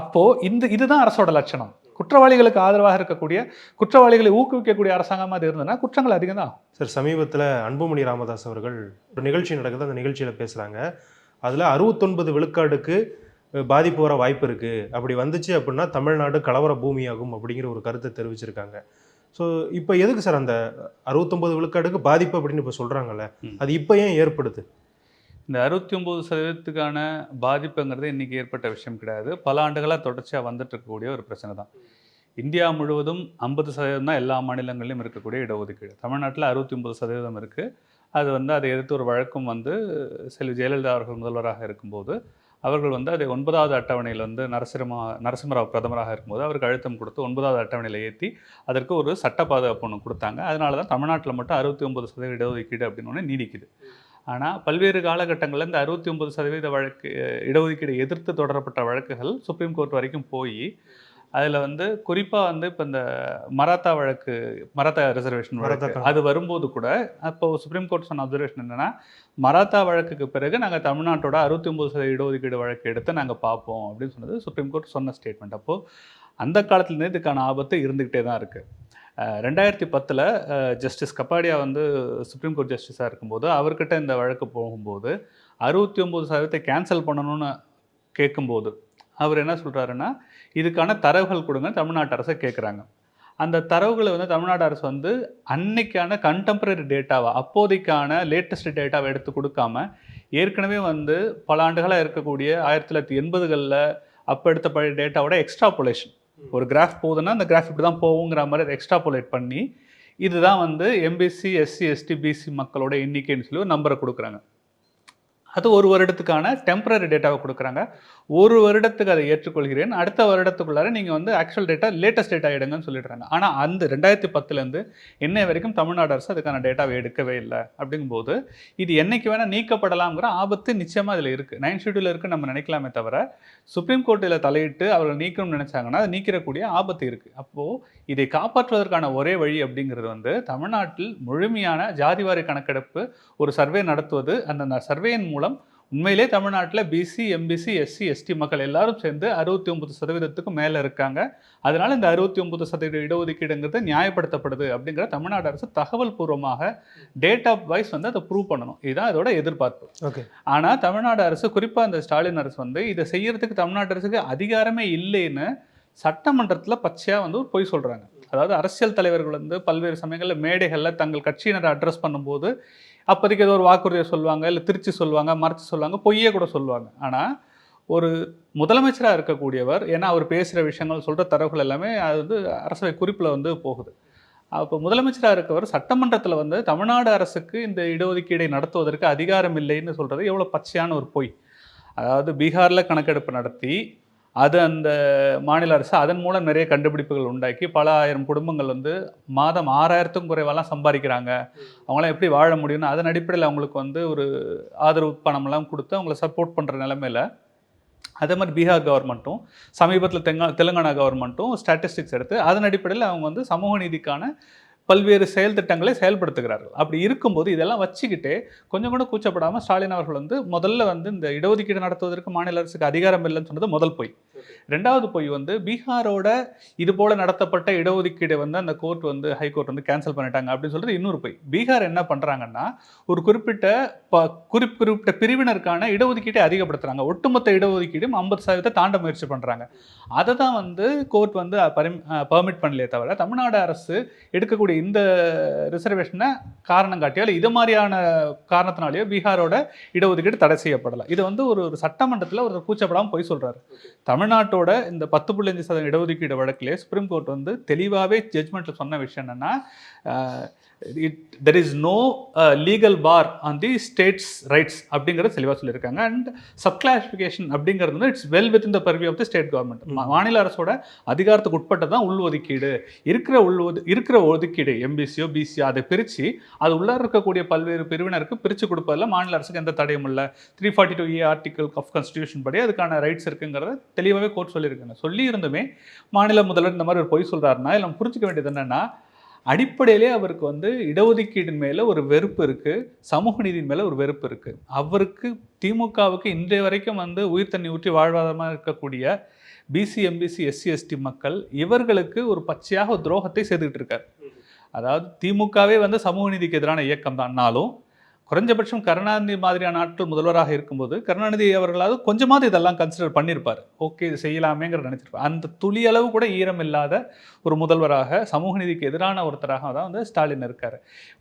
அப்போது இந்த இதுதான் அரசோட லட்சணம். குற்றவாளிகளுக்கு ஆதரவாக இருக்கக்கூடிய குற்றவாளிகளை ஊக்குவிக்கக்கூடிய அரசாங்கமாக அது இருந்ததுன்னா குற்றங்கள் அதிகம் தான் சார் சமீபத்தில் அன்புமணி ராமதாஸ் அவர்கள் ஒரு நிகழ்ச்சி நடக்குது அந்த நிகழ்ச்சியில் பேசுகிறாங்க அதில் அறுபத்தொன்பது விழுக்காடுக்கு பாதிப்பு வர வாய்ப்பு இருக்குது அப்படி வந்துச்சு அப்படின்னா தமிழ்நாடு கலவர பூமியாகும் அப்படிங்கிற ஒரு கருத்தை தெரிவிச்சிருக்காங்க. ஸோ இப்போ எதுக்கு சார் அந்த அறுபத்தொன்பது விழுக்காடுக்கு பாதிப்பு அப்படின்னு இப்போ சொல்கிறாங்கல்ல. அது இப்போ ஏன் ஏற்படுது? இந்த அறுபத்தி ஒம்பது சதவீதத்துக்கான பாதிப்புங்கிறது இன்றைக்கி ஏற்பட்ட விஷயம் கிடையாது. பல ஆண்டுகளாக தொடர்ச்சியாக வந்துட்டு இருக்கக்கூடிய ஒரு பிரச்சனை தான். இந்தியா முழுவதும் ஐம்பது சதவீதம் தான் எல்லா மாநிலங்களிலும் இருக்கக்கூடிய இடஒதுக்கீடு. தமிழ்நாட்டில் அறுபத்தி ஒம்பது சதவீதம் இருக்குது அது வந்து அதை எதிர்த்து ஒரு வழக்கம் வந்து செல்வி ஜெயலலிதா அவர்கள் முதல்வராக இருக்கும்போது அவர்கள் வந்து அதை ஒன்பதாவது அட்டவணையில் வந்து நரசிம்ம நரசிம்மராவ் பிரதமராக இருக்கும்போது அவருக்கு அழுத்தம் கொடுத்து ஒன்பதாவது அட்டவணையில் ஏற்றி அதற்கு ஒரு சட்ட பாதுகாப்பு ஒன்று கொடுத்தாங்க. அதனால தான் தமிழ்நாட்டில் மட்டும் அறுபத்தி ஒன்பது சதவீத இடஒதுக்கீடு அப்படின்னு ஒன்று நீடிக்குது. ஆனால் பல்வேறு காலகட்டங்களில் இந்த அறுபத்தி ஒன்பது சதவீத வழக்கு இடஒதுக்கீடு எதிர்த்து தொடரப்பட்ட வழக்குகள் சுப்ரீம் கோர்ட் வரைக்கும் போய் அதில் வந்து குறிப்பாக வந்து இப்போ இந்த மராத்தா வழக்கு மராத்தா ரிசர்வேஷன் வழக்கு அது வரும்போது கூட அப்போ சுப்ரீம் கோர்ட் சொன்ன அப்சர்வேஷன் என்னன்னா மராத்தா வழக்குக்கு பிறகு நாங்கள் தமிழ்நாட்டோட அறுபத்தி ஒம்பது சதவீத இடஒதுக்கீடு வழக்கு எடுத்து நாங்கள் பார்ப்போம் அப்படின்னு சொன்னது சுப்ரீம் கோர்ட் சொன்ன ஸ்டேட்மெண்ட் அப்போது அந்த காலத்துலேருந்து இதுக்கான ஆபத்து இருந்துக்கிட்டே தான் இருக்குது ரெண்டாயிரத்தி பத்தில் ஜஸ்டிஸ் கப்பாடியா வந்து சுப்ரீம் கோர்ட் ஜஸ்டிஸாக இருக்கும்போது அவர்கிட்ட இந்த வழக்கு போகும்போது அறுபத்தி ஒம்பது சதவீதத்தை கேன்சல் பண்ணணும்னு கேட்கும்போது அவர் என்ன சொல்கிறாருன்னா இதுக்கான தரவுகள் கொடுங்க தமிழ்நாட்டு அரசை கேட்குறாங்க அந்த தரவுகளை வந்து தமிழ்நாடு அரசு வந்து அன்னைக்கான கண்டெம்பரரி டேட்டாவை அப்போதைக்கான லேட்டஸ்ட் டேட்டாவை எடுத்து கொடுக்காம ஏற்கனவே வந்து பல ஆண்டுகளாக இருக்கக்கூடிய ஆயிரத்தி தொள்ளாயிரத்தி எண்பதுகளில் அப்போ எடுத்த பழைய டேட்டாவோட எக்ஸ்ட்ராபுலேஷன் ஒரு கிராஃப் போகுதுன்னா அந்த கிராஃப் இப்படி தான் போகுங்கிற மாதிரி அதை எக்ஸ்ட்ராபுலேட் பண்ணி இதுதான் வந்து எம்பிசி எஸ்சி எஸ்டி பிசி மக்களோட எண்ணிக்கைன்னு சொல்லி ஒரு நம்பரை கொடுக்குறாங்க. அது ஒரு வருடத்துக்கான டெம்பரரி டேட்டாவை கொடுக்குறாங்க. ஒரு வருடத்துக்கு அதை ஏற்றுக்கொள்கிறேன். அடுத்த வருடத்துக்குள்ளார நீங்கள் வந்து ஆக்சுவல் டேட்டா லேட்டஸ்ட் டேட்டா எடுங்கன்னு சொல்லிடுறாங்க. ஆனால் அந்த ரெண்டாயிரத்தி பத்துலேருந்து இன்னை வரைக்கும் தமிழ்நாடு அரசு அதுக்கான டேட்டாவை எடுக்கவே இல்லை. அப்படிங்கும்போது இது என்னைக்கு வேணால் நீக்கப்படலாம்ங்கிற ஆபத்து நிச்சயமாக இதில் இருக்குது நைன் ஷெடியூலில் இருக்குது நம்ம நினைக்கலாமே தவிர சுப்ரீம் கோர்ட்டில் தலையிட்டு அவர்கள் நீக்கணும்னு நினச்சாங்கன்னா அதை நீக்கிறக்கூடிய ஆபத்து இருக்குது அப்போது இதை காப்பாற்றுவதற்கான ஒரே வழி அப்படிங்கிறது வந்து தமிழ்நாட்டில் முழுமையான ஜாதிவாரி கணக்கெடுப்பு ஒரு சர்வே நடத்துவது. அந்த சர்வேயின் மூலம் உண்மையிலே தமிழ்நாட்டில் பிசி எம்பிசி எஸ்சி எஸ்டி மக்கள் எல்லாரும் சேர்ந்து அறுபத்தி ஒன்பது சதவீதத்துக்கு மேலே இருக்காங்க. அதனால இந்த அறுபத்தி ஒன்பது சதவீத இடஒதுக்கீடுங்கிறது நியாயப்படுத்தப்படுது அப்படிங்கிற தமிழ்நாடு அரசு தகவல் பூர்வமாக டேட்டா வைஸ் வந்து அதை ப்ரூவ் பண்ணணும். இதுதான் இதோட எதிர்பார்ப்பு. ஓகே. ஆனால் தமிழ்நாடு அரசு குறிப்பாக இந்த ஸ்டாலின் அரசு வந்து இதை செய்யறதுக்கு தமிழ்நாடு அரசுக்கு அதிகாரமே இல்லைன்னு சட்டமன்றத்தில் பச்சையாக வந்து ஒரு பொய் சொல்கிறாங்க அதாவது அரசியல் தலைவர்கள் வந்து பல்வேறு சமயங்களில் மேடைகளில் தங்கள் கட்சியினரை அட்ரஸ் பண்ணும்போது அப்போதைக்கு ஏதோ ஒரு வாக்குறுதியை சொல்லுவாங்க இல்லை திருச்சி சொல்லுவாங்க மறைச்சு சொல்லுவாங்க பொய்யே கூட சொல்லுவாங்க. ஆனால் ஒரு முதலமைச்சராக இருக்கக்கூடியவர் ஏன்னா அவர் பேசுகிற விஷயங்கள் சொல்கிற தரவுகள் எல்லாமே அது வந்து அரசவை குறிப்பில் வந்து போகுது. அப்போ முதலமைச்சராக இருக்கவர் சட்டமன்றத்தில் வந்து தமிழ்நாடு அரசுக்கு இந்த இடஒதுக்கீடை நடத்துவதற்கு அதிகாரம் இல்லைன்னு சொல்கிறது எவ்வளோ பச்சையான ஒரு பொய். அதாவது பீகாரில் கணக்கெடுப்பு நடத்தி அது அந்த மாநில அரசு அதன் மூலம் நிறைய கண்டுபிடிப்புகள் உண்டாக்கி பல ஆயிரம் குடும்பங்கள் வந்து மாதம் ஆறாயிரத்துக்கும் குறைவாலாம் சம்பாதிக்கிறாங்க. அவங்களாம் எப்படி வாழ முடியும்னு அதன் அடிப்படையில் அவங்களுக்கு வந்து ஒரு ஆதரவு பணமெல்லாம் கொடுத்து அவங்கள சப்போர்ட் பண்ணுற நிலமையில அதே மாதிரி பீகார் கவர்மெண்ட்டும் சமீபத்தில் தெங்கா தெலுங்கானா கவர்மெண்ட்டும் ஸ்டாட்டிஸ்டிக்ஸ் எடுத்து அதன் அடிப்படையில் அவங்க வந்து சமூக நீதிக்கான பல்வேறு செயல் திட்டங்களை செயல்படுத்துகிறார்கள். அப்படி இருக்கும்போது இதெல்லாம் வச்சுக்கிட்டு கொஞ்சம் கூட கூச்சப்படாமல் ஸ்டாலின் அவர்கள் வந்து முதல்ல வந்து இந்த இடஒதுக்கீடு நடத்துவதற்கு மாநில அரசுக்கு அதிகாரம் இல்லைன்னு சொன்னது முதல் பொய். ரெண்டாவது பொய் வந்து பீகாரோட இது போல நடத்தப்பட்ட இடஒதுக்கீடு வந்து அந்த கோர்ட் வந்து ஹைகோர்ட் வந்து கேன்சல் பண்ணிட்டாங்க அப்படின்னு சொல்றது இன்னொரு பொய். பீகார் என்ன பண்றாங்கன்னா ஒரு குறிப்பிட்ட குறிப் குறிப்பிட்ட பிரிவினருக்கான இடஒதுக்கீட்டை அதிகப்படுத்துறாங்க. ஒட்டுமொத்த இடஒதுக்கீடும் ஐம்பது சதவீதத்தை தாண்ட முயற்சி பண்றாங்க. அதை தான் வந்து கோர்ட் வந்து பர்மிட் பண்ணலையே தவிர தமிழ்நாடு அரசு எடுக்கக்கூடிய இந்த ரிசர்வேஷனை காரணம் காட்டியோ இல்லை இது மாதிரியான காரணத்தினாலேயோ பீகாரோட இடஒதுக்கீடு தடை செய்யப்படலை. இது வந்து ஒரு சட்டமன்றத்தில் ஒரு கூச்சப்படாமல் போய் சொல்றாரு. தமிழ்நாட்டோட இந்த பத்து புள்ளி அஞ்சு சதவீதம் இடஒதுக்கீடு வழக்கிலே சுப்ரீம் கோர்ட் வந்து தெளிவாகவே ஜட்மெண்ட்டில் சொன்ன விஷயம் என்னென்னா it there is no legal bar on the states rights அப்படிங்கிறது தெளிவாக சொல்லியிருக்காங்க. அண்ட் சப்கிளாசிஃபிகேஷன் அப்படிங்கிறது வந்து இட்ஸ் வெல் வித் இந்த purview of the state government மாநில அரசோட அதிகாரத்துக்கு உட்பட்டது தான் உள் ஒதுக்கீடு இருக்கிற உள் ஒது இருக்கிற ஒதுக்கீடு எம்பிசியோ பிசியோ அதை பிரித்து அது உள்ளே இருக்கக்கூடிய பல்வேறு பிரிவினருக்கு பிரித்து கொடுப்பதில் மாநில அரசுக்கு எந்த தடையும் இல்லை. Three forty two A article of constitution படி அதுக்கான ரைட்ஸ் இருக்குங்கிறத தெளிவாகவே கோர்ட் சொல்லியிருக்காங்க. சொல்லி இருந்துமே மாநில முதல்வர் இந்த மாதிரி ஒரு பொய் சொல்கிறாருன்னா இல்லை புரிஞ்சுக்க வேண்டியது என்னென்னா அடிப்படையிலே அவருக்கு வந்து இடஒதுக்கீடின் மேலே ஒரு வெறுப்பு இருக்குது சமூக நீதியின் மேலே ஒரு வெறுப்பு இருக்குது அவருக்கு திமுகவுக்கு இன்றைய வரைக்கும் வந்து உயிர் தண்ணி ஊற்றி வாழ்வாதாரமாக இருக்கக்கூடிய பிசி எம்பிசி எஸ்சி எஸ்டி மக்கள் இவர்களுக்கு ஒரு பச்சையாக ஒரு துரோகத்தை செய்துக்கிட்டு இருக்கார். அதாவது திமுகவே வந்து சமூக நீதிக்கு எதிரான இயக்கம் தான்னாலும் குறைஞ்சபட்சம் கருணாநிதி மாதிரியான நாட்கள் முதல்வராக இருக்கும்போது கருணாநிதி அவர்களாவது கொஞ்சமாவது இதெல்லாம் கன்சிடர் பண்ணியிருப்பார். ஓகே இது செய்யலாமேங்கிற நினச்சிருப்பார். அந்த துளி அளவு கூட ஈரம் இல்லாத ஒரு முதல்வராக சமூக நீதிக்கு எதிரான ஒருத்தராக தான் வந்து ஸ்டாலின் இருக்கார்.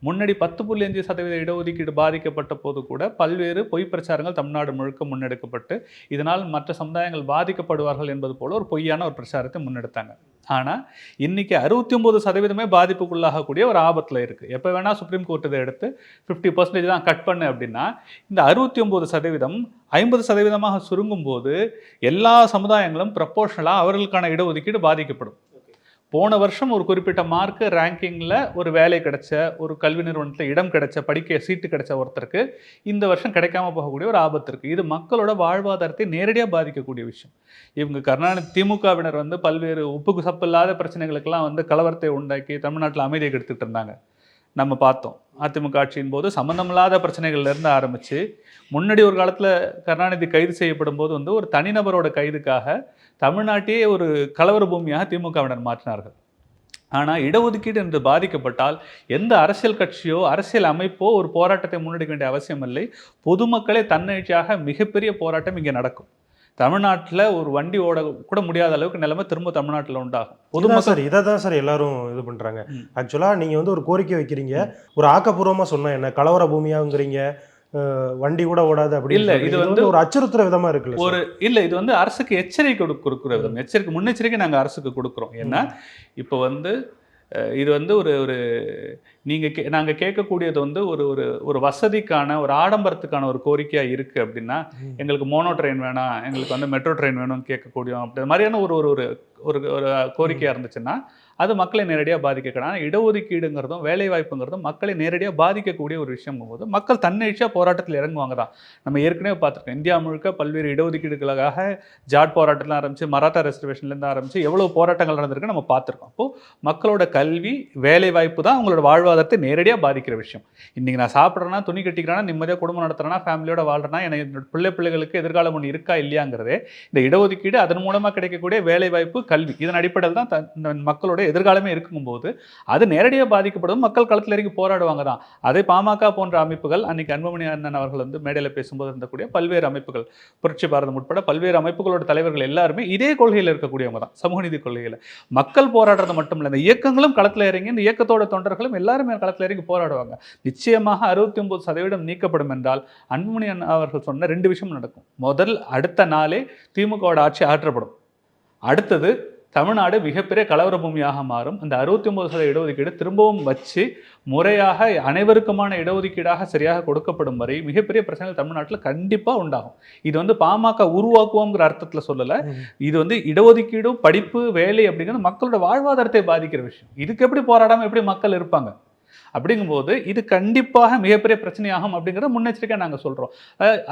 முன்னாடி பத்து புள்ளி அஞ்சு சதவீத இடஒதுக்கீடு பாதிக்கப்பட்ட போது கூட பல்வேறு பொய் பிரச்சாரங்கள் தமிழ்நாடு முழுக்க முன்னெடுக்கப்பட்டு இதனால் மற்ற சமுதாயங்கள் பாதிக்கப்படுவார்கள் என்பது போல ஒரு பொய்யான ஒரு பிரச்சாரத்தை முன்னெடுத்தாங்க. ஆனால் இன்றைக்கி அறுபத்தி ஒம்பது சதவீதமே பாதிப்புக்குள்ளாகக்கூடிய ஒரு ஆபத்தில் இருக்குது எப்போ வேணால் சுப்ரீம் கோர்ட் இதை எடுத்து ஃபிஃப்டி பர்சன்டேஜ் தான் கட் பண்ணு அப்படின்னா இந்த அறுபத்தி ஒம்பது சதவீதம் ஐம்பது சதவீதமாக சுருங்கும் போது எல்லா சமுதாயங்களும் ப்ரப்போர்ஷனலாக அவர்களுக்கான இடஒதுக்கீடு பாதிக்கப்படும். போன வருஷம் ஒரு குறிப்பிட்ட மார்க்கு ரேங்கிங்கில் ஒரு வேலை கிடைச்ச ஒரு கல்வி நிறுவனத்தில் இடம் கிடைச்ச படிக்க சீட்டு கிடைச்ச ஒருத்தருக்கு இந்த வருஷம் கிடைக்காம போகக்கூடிய ஒரு ஆபத்து இருக்குது இது மக்களோட வாழ்வாதாரத்தை நேரடியாக பாதிக்கக்கூடிய விஷயம். இவங்க கருணாநிதி திமுகவினர் வந்து பல்வேறு உப்புக்கு சப்பு இல்லாத பிரச்சனைகளுக்கெல்லாம் வந்து கலவரத்தை உண்டாக்கி தமிழ்நாட்டில் அமைதியை கெடுத்துட்டு இருந்தாங்க. நம்ம பார்த்தோம். அதிமுக ஆட்சியின் போது சம்மந்தமில்லாத பிரச்சனைகள்லேருந்து ஆரம்பித்து முன்னாடி ஒரு காலத்தில் கருணாநிதி கைது செய்யப்படும் போது வந்து ஒரு தனிநபரோட கைதுக்காக தமிழ்நாட்டையே ஒரு கலவர பூமியாக திமுகவினர் மாற்றினார்கள். ஆனால் இடஒதுக்கீடு என்று பாதிக்கப்பட்டால் எந்த அரசியல் கட்சியோ அரசியல் அமைப்போ ஒரு போராட்டத்தை முன்னெடுக்க வேண்டிய அவசியம் இல்லை பொதுமக்களே தன்னெழுச்சியாக மிகப்பெரிய போராட்டம் இங்கே நடக்கும். தமிழ்நாட்டில் ஒரு வண்டி ஓட கூட முடியாத அளவுக்கு நிலைமை திரும்ப தமிழ்நாட்டில் உண்டாகும். பொதுமா சார் இதை தான் சார் எல்லாரும் இது பண்றாங்க. ம். ஆக்சுவலா நீங்க வந்து ஒரு கோரிக்கை வைக்கிறீங்க. ஒரு ஆக்கப்பூர்வமா சொன்னா என்ன? கலவர பூமியாங்கிறீங்க. வண்டி கூட ஓடாது அப்படி இல்ல, இது வந்து ஒரு அச்சுறுத்துற விதமா இருக்குல்ல ஒரு இல்லை இது வந்து அரசுக்கு எச்சரிக்கை கொடு கொடுக்குற விதம். எச்சரிக்கை முன்னெச்சரிக்கை நாங்கள் அரசுக்கு கொடுக்குறோம். ஏன்னா இப்போ வந்து இது வந்து ஒரு ஒரு நீங்கள் கே நாங்கள் கேட்கக்கூடியது வந்து ஒரு ஒரு ஒரு வசதிக்கான ஒரு ஆடம்பரத்துக்கான ஒரு கோரிக்கையாக இருக்குது அப்படின்னா எங்களுக்கு மோனோ ட்ரெயின் வேணாம் எங்களுக்கு வந்து மெட்ரோ ட்ரெயின் வேணும்னு கேட்கக்கூடிய அப்படி மாதிரியான ஒரு ஒரு ஒரு ஒரு கோரிக்கையாக இருந்துச்சுன்னா அது மக்களை நேரடியாக பாதிக்கக்கூடாது. ஆனால் இடஒதுக்கீடுங்கிறதும் வேலைவாய்ப்புங்கிறதும் மக்களை நேரடியாக பாதிக்கக்கூடிய ஒரு விஷயம் போது மக்கள் தன்னெழுச்சியாக போராட்டத்தில் இறங்குவாங்க தான். நம்ம ஏற்கனவே பார்த்துருக்கோம். இந்தியா முழுக்க பல்வேறு இடஒதுக்கீடுகளுக்காக ஜாட் போராட்டத்தில் ஆரம்பிச்சு மராத்தா ரெசர்வேஷன்லேருந்து ஆரம்பிச்சு எவ்வளோ போராட்டங்கள் நடந்திருக்கு நம்ம பார்த்துருக்கோம். அப்போது மக்களோட கல்வி வேலைவாய்ப்பு தான் அவங்களோட வாழ்வாதாரத்தை நேரடியாக பாதிக்கிற விஷயம். இன்றைக்கி நான் சாப்பிட்றேன்னா துணி கட்டிக்கிறேன்னா நிம்மதியாக குடும்பம் நடத்துகிறேன்னா ஃபேமிலியோட வாழ்றேன்னா எனக்கு என்னோட பிள்ளை பிள்ளைகளுக்கு எதிர்காலம் ஒன்று இருக்கா இல்லையாங்கிறதே இந்த இடஒதுக்கீடு அதன் மூலமாக கிடைக்கக்கூடிய வேலைவாய்ப்பு கல்வி. இதன் அடிப்படையில் தான் இந்த மக்களோட எதிர்காலமே இருக்கும்போது அது நேரடியாக பாதிக்கப்படும் மக்கள் களத்தில் இறங்கி போராடுவாங்க தான். அதே பாமக போன்ற அமைப்புகள் அன்னைக்கு அன்புமணி அண்ணன் அவர்கள் வந்து மேடையில் பேசும்போது இருந்தக்கூடிய பல்வேறு அமைப்புகள் புரட்சி பாரதம் உட்பட பல்வேறு அமைப்புகளோட தலைவர்கள் எல்லாருமே இதே கொள்கையில் இருக்கக்கூடியவங்க தான் சமூக நீதி கொள்கையில். மக்கள் போராடுறது மட்டும் இல்லை இந்த இயக்கங்களும் களத்தில் இறங்கி இந்த இயக்கத்தோட தொண்டர்களும் எல்லாருமே களத்தில் இறங்கி போராடுவாங்க. நிச்சயமாக அறுபத்தி ஒன்பது சதவீதம் நீக்கப்படும் என்றால் அன்புமணி அவர்கள் சொன்ன ரெண்டு விஷயம் நடக்கும். முதல் அடுத்த நாளே திமுகவோட ஆட்சி ஆற்றப்படும். அடுத்தது தமிழ்நாடு மிகப்பெரிய கலவர பூமியாக மாறும். அந்த அறுபத்தி ஒன்பது சதவீத இடஒதுக்கீடு திரும்பவும் வச்சு முறையாக அனைவருக்குமான இடஒதுக்கீடாக சரியாக கொடுக்கப்படும் வரை மிகப்பெரிய பிரச்சனைகள் தமிழ்நாட்டில் கண்டிப்பாக உண்டாகும். இது வந்து பாமக உருவாக்குவோங்கிற அர்த்தத்தில் சொல்லலை. இது வந்து இடஒதுக்கீடும் படிப்பு வேலை அப்படிங்கிறது மக்களோட வாழ்வாதாரத்தை பாதிக்கிற விஷயம். இதுக்கு எப்படி போராடாமல் எப்படி மக்கள் இருப்பாங்க? அப்படிங்கும்போது இது கண்டிப்பாக மிகப்பெரிய பிரச்சனையாகும் அப்படிங்கிறத முன்னெச்சரிக்கையாக நாங்கள் சொல்கிறோம்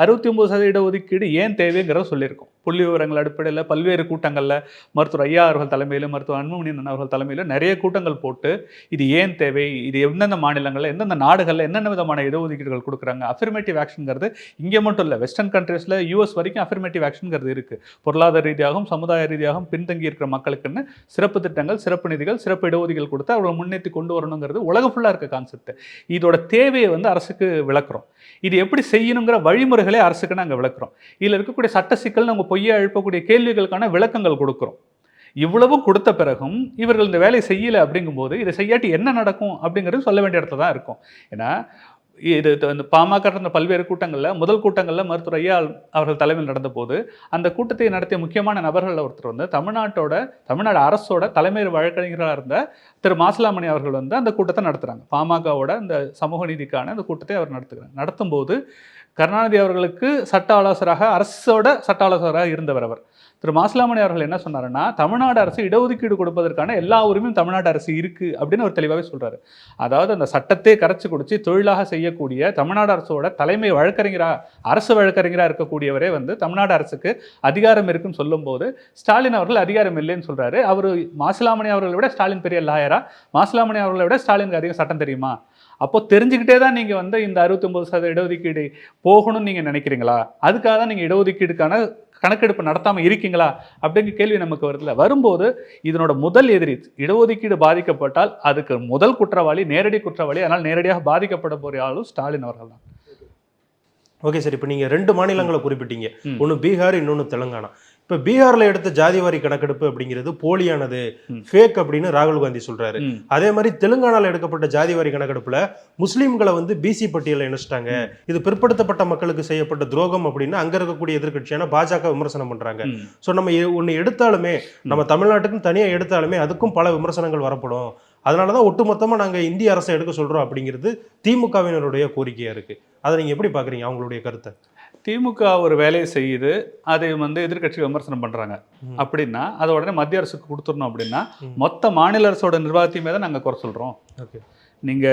அறுபத்தி ஒம்பது சதவீத ஒதுக்கீடு ஏன் தேவைங்கிறத சொல்லியிருக்கோம். புள்ளி விவரங்கள் அடிப்படையில் பல்வேறு கூட்டங்களில் மருத்துவர் ஐயா அவர்கள் தலைமையிலும் மருத்துவர் அன்புமணி அவர்கள் தலைமையிலும் நிறைய கூட்டங்கள் போட்டு இது ஏன் தேவை? இது எந்தெந்த மாநிலங்களில் எந்தெந்த நாடுகளில் என்னென்ன விதமான இடஒதுக்கீடுகள் கொடுக்குறாங்க? அஃபர்மேட்டிவ் ஆக்ஷனுங்கிறது இங்கே மட்டும் இல்லை வெஸ்டர்ன் கண்ட்ரீஸில் யூஎஸ் வரைக்கும் அஃபர்மேட்டிவ் ஆக்ஷனுங்கிறது இருக்குது பொருளாதார ரீதியாகவும் சமுதாய ரீதியாகவும் பின்தங்கி இருக்கிற மக்களுக்குன்னு சிறப்பு திட்டங்கள் சிறப்பு நிதிகள் சிறப்பு இடஒதுக்கீடுகள் கொடுத்து அவர்களை முன்னேற்றி கொண்டு வரணுங்கிறது உலக ஃபுல்லாக இருக்க. கான்செப்ட் இதோட தேவையை வந்து அரசுக்கு விளக்குறோம். இது எப்படி செய்யணுங்கிற வழிமுறைகளே அரசுக்கு நாங்கள் விளக்குறோம். இதில் இருக்கக்கூடிய சட்ட சிக்கல் நம்ம பொய்யா எழுப்பக்கூடிய கேள்விகளுக்கான விளக்கங்கள் கொடுக்குறோம். இவ்வளவும் கொடுத்த பிறகும் இவர்கள் இந்த வேலையை செய்யலை அப்படிங்கும்போது இதை செய்யாட்டி என்ன நடக்கும் அப்படிங்கிறது சொல்ல வேண்டிய இடத்துல தான் இருக்கும். ஏன்னா இது இந்த பாமக நடந்த பல்வேறு கூட்டங்களில் முதல் கூட்டங்களில் மருத்துவர் ஐயா அவர்கள் தலைமையில் நடந்த போது அந்த கூட்டத்தை நடத்திய முக்கியமான நபர்களில் ஒருத்தர் வந்து தமிழ்நாட்டோட தமிழ்நாடு அரசோட தலைமை வழக்கறிஞராக இருந்த திரு மாசிலாமணி அவர்கள் வந்து அந்த கூட்டத்தை நடத்துகிறாங்க பாமகவோட அந்த சமூக நீதிக்கான அந்த கூட்டத்தை அவர் நடத்துகிறாங்க நடத்தும்போது கருணாநிதி அவர்களுக்கு சட்ட ஆலோசகராக அரசோட சட்ட ஆலோசகராக இருந்தவர் அவர். திரு மாசிலாமணி அவர்கள் என்ன சொன்னாருன்னா தமிழ்நாடு அரசு இடஒதுக்கீடு கொடுப்பதற்கான எல்லா உரிமையும் தமிழ்நாடு அரசு இருக்குது அப்படின்னு அவர் தெளிவாகவே சொல்கிறாரு அதாவது அந்த சட்டத்தை கரைச்சி குடிச்சு தொழிலாக செய்யக்கூடிய தமிழ்நாடு அரசோட தலைமை வழக்கறிஞராக அரசு வழக்கறிஞராக இருக்கக்கூடியவரே வந்து தமிழ்நாடு அரசுக்கு அதிகாரம் இருக்குன்னு சொல்லும்போது ஸ்டாலின் அவர்கள் அதிகாரம் இல்லைன்னு சொல்கிறாரு அவர் மாசிலாமணி அவர்களை விட ஸ்டாலின் பெரிய லாயரா மாசிலாமணி அவர்களை விட ஸ்டாலினுக்கு அதிகம் சட்டம் தெரியுமா? அப்போ தெரிஞ்சுக்கிட்டே தான் நீங்கள் வந்து இந்த அறுபத்தொம்பது சதவீத இடஒதுக்கீடு போகணும்னு நீங்கள் நினைக்கிறீங்களா? அதுக்காக தான் நீங்கள் இடஒதுக்கீடுக்கான கணக்கெடுப்பு நடத்தாமல் இருக்கீங்களா? அப்படிங்கிற கேள்வி நமக்கு வருதுல வரும்போது இதனோட முதல் எதிரி இடஒதுக்கீடு பாதிக்கப்பட்டால் அதுக்கு முதல் குற்றவாளி நேரடி குற்றவாளி அதனால் நேரடியாக பாதிக்கப்பட போகிற ஆளும் ஸ்டாலின் அவர்கள் தான். ஓகே சார் இப்போ நீங்கள் ரெண்டு மாநிலங்களை குறிப்பிட்டீங்க. ஒன்று பீகார் இன்னொன்று தெலுங்கானா. இப்போ பீகாரில் எடுத்த ஜாதிவாரி கணக்கெடுப்பு அப்படிங்கிறது போலியானது. ஃபேக் அப்படின்னு ராகுல் காந்தி சொல்றாரு. அதே மாதிரி தெலுங்கானால எடுக்கப்பட்ட ஜாதிவாரி கணக்கெடுப்புல முஸ்லீம்களை வந்து பிசி பட்டியலில் இணைச்சிட்டாங்க. இது பிற்படுத்தப்பட்ட மக்களுக்கு செய்யப்பட்ட துரோகம் அப்படின்னு அங்க இருக்கக்கூடிய எதிர்க்கட்சியான பாஜக விமர்சனம் பண்றாங்க. ஸோ நம்ம ஒண்ணு எடுத்தாலுமே நம்ம தமிழ்நாட்டுக்கும் தனியா எடுத்தாலுமே அதுக்கும் பல விமர்சனங்கள் வரப்படும். அதனால தான் ஒட்டுமொத்தமா நாங்க இந்திய அரசை எடுக்க சொல்றோம் அப்படிங்கிறது திமுகவினருடைய கோரிக்கையா இருக்கு. அதை நீங்க எப்படி பாக்குறீங்க? அவங்களுடைய கருத்தை. திமுக ஒரு வேலையை செய்யுது அதை வந்து எதிர்க்கட்சி விமர்சனம் பண்றாங்க. அப்படின்னா அதை உடனே மத்திய அரசுக்கு கொடுத்துடணும் அப்படின்னா. மொத்த மாநில அரசோட நிர்வாகத்தையுமே தான் நாங்கள் குறை சொல்றோம். ஓகே. நீங்க